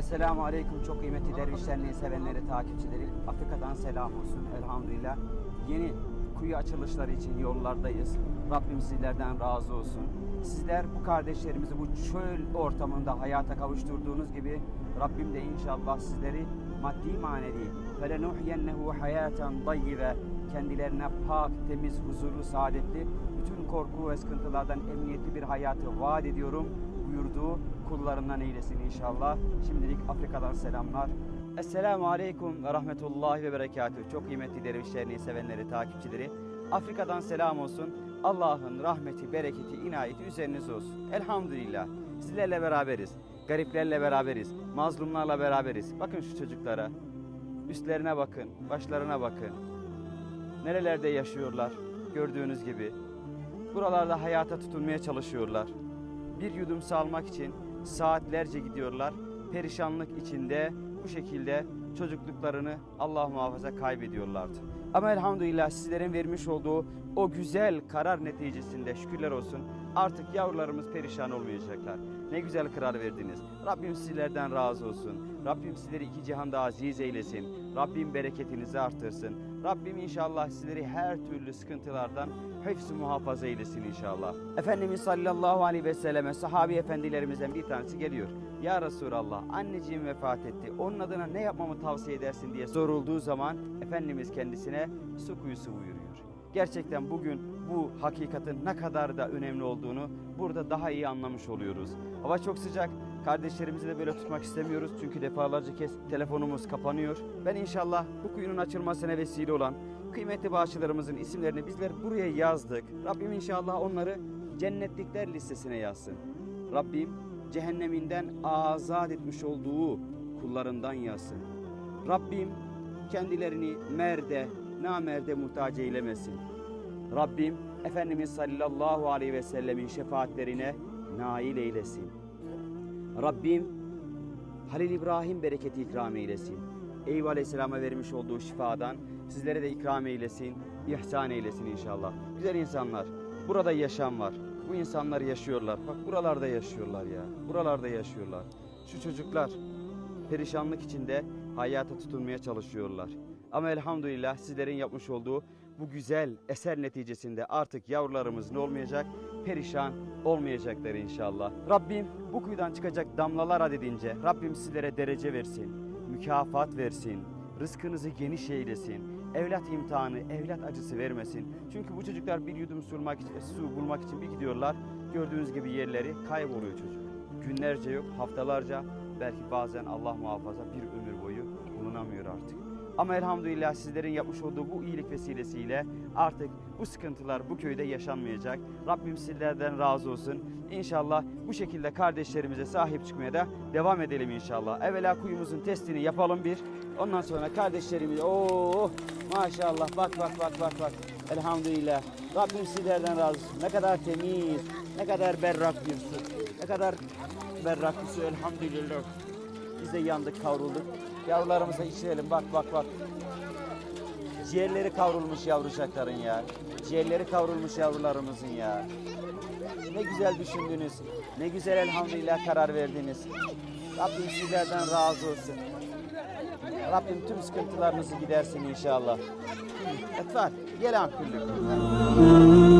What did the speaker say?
Esselamu Aleyküm çok kıymetli dervişlerini sevenleri, takipçileri. Afrika'dan selam olsun elhamdülillah. Yeni kuyu açılışları için yollardayız. Rabbim sizlerden razı olsun. Sizler bu kardeşlerimizi bu çöl ortamında hayata kavuşturduğunuz gibi Rabbim de inşallah sizleri maddi manevi felenuhyennehu hayaten dayyive kendilerine pak, temiz, huzurlu, saadetli, bütün korku ve sıkıntılardan emniyetli bir hayatı vaat ediyorum buyurduğu kullarından eylesin inşallah. Şimdilik Afrika'dan selamlar. Esselamu Aleyküm ve Rahmetullahi ve Berekatühü. Çok kıymetli dervişlerini, sevenleri, takipçileri. Afrika'dan selam olsun. Allah'ın rahmeti, bereketi, inayeti üzerinize olsun. Elhamdülillah. Sizlerle beraberiz. Gariplerle beraberiz. Mazlumlarla beraberiz. Bakın şu çocuklara. Üstlerine bakın, başlarına bakın. Nerelerde yaşıyorlar gördüğünüz gibi. Buralarda hayata tutunmaya çalışıyorlar. Bir yudum su için saatlerce gidiyorlar. Perişanlık içinde bu şekilde çocukluklarını Allah muhafaza kaybediyorlardı. Ama elhamdülillah sizlerin vermiş olduğu o güzel karar neticesinde şükürler olsun artık yavrularımız perişan olmayacaklar. Ne güzel karar verdiniz. Rabbim sizlerden razı olsun. Rabbim sizleri iki cihanda aziz eylesin. Rabbim bereketinizi artırsın. Rabbim inşallah sizleri her türlü sıkıntılardan hepsi muhafaza eylesin inşallah. Efendimiz sallallahu aleyhi ve selleme sahabi efendilerimizden bir tanesi geliyor. Ya Resulallah anneciğim vefat etti. Onun adına ne yapmamı tavsiye edersin diye sorulduğu zaman Efendimiz kendisine su kuyusu buyuruyor. Gerçekten bugün bu hakikatin ne kadar da önemli olduğunu burada daha iyi anlamış oluyoruz. Hava çok sıcak. Kardeşlerimizi de böyle tutmak istemiyoruz çünkü defalarca kez telefonumuz kapanıyor. Ben inşallah bu kuyunun açılmasına vesile olan kıymetli bağışçılarımızın isimlerini bizler buraya yazdık. Rabbim inşallah onları cennetlikler listesine yazsın. Rabbim cehenneminden azat etmiş olduğu kullarından yazsın. Rabbim kendilerini merde, namerde muhtaç eylemesin. Rabbim Efendimiz sallallahu aleyhi ve sellemin şefaatlerine nail eylesin. Rabbim Halil İbrahim bereketi ikram eylesin. Eyüp Aleyhisselam'a vermiş olduğu şifadan sizlere de ikram eylesin, ihsan eylesin inşallah. Güzel insanlar, burada yaşam var. Bu insanlar yaşıyorlar. Bak buralarda yaşıyorlar ya. Buralarda yaşıyorlar. Şu çocuklar perişanlık içinde hayata tutunmaya çalışıyorlar. Ama elhamdülillah sizlerin yapmış olduğu bu güzel eser neticesinde artık yavrularımız ne olmayacak? Perişan olmayacaklar inşallah. Rabbim bu kuyudan çıkacak damlalar adedince Rabbim sizlere derece versin, mükafat versin, rızkınızı geniş eylesin. Evlat imtihanı, evlat acısı vermesin. Çünkü bu çocuklar bir yudum su bulmak için, su bulmak için bir gidiyorlar. Gördüğünüz gibi yerleri kayboluyor çocuk. Günlerce yok, haftalarca, belki bazen Allah muhafaza bir ömür boyu bulunamıyor artık. Ama elhamdülillah sizlerin yapmış olduğu bu iyilik vesilesiyle artık bu sıkıntılar bu köyde yaşanmayacak. Rabbim sizlerden razı olsun. İnşallah bu şekilde kardeşlerimize sahip çıkmaya da devam edelim inşallah. Evvela kuyumuzun testini yapalım bir. Ondan sonra kardeşlerimize ooo maşallah bak bak bak bak bak. Elhamdülillah. Rabbim sizlerden razı olsun. Ne kadar temiz, ne kadar berrak bir su. Ne kadar berrak bir su elhamdülillah. Biz de yandık kavrulduk. Yavrularımıza içirelim bak bak bak. Ciğerleri kavrulmuş yavrucakların ya. Ciğerleri kavrulmuş yavrularımızın ya. Ne güzel düşündünüz. Ne güzel elhamdülillah karar verdiniz. Rabbim sizlerden razı olsun. Rabbim tüm sıkıntılarınızı gidersin inşallah. Etfal, yelan küllük.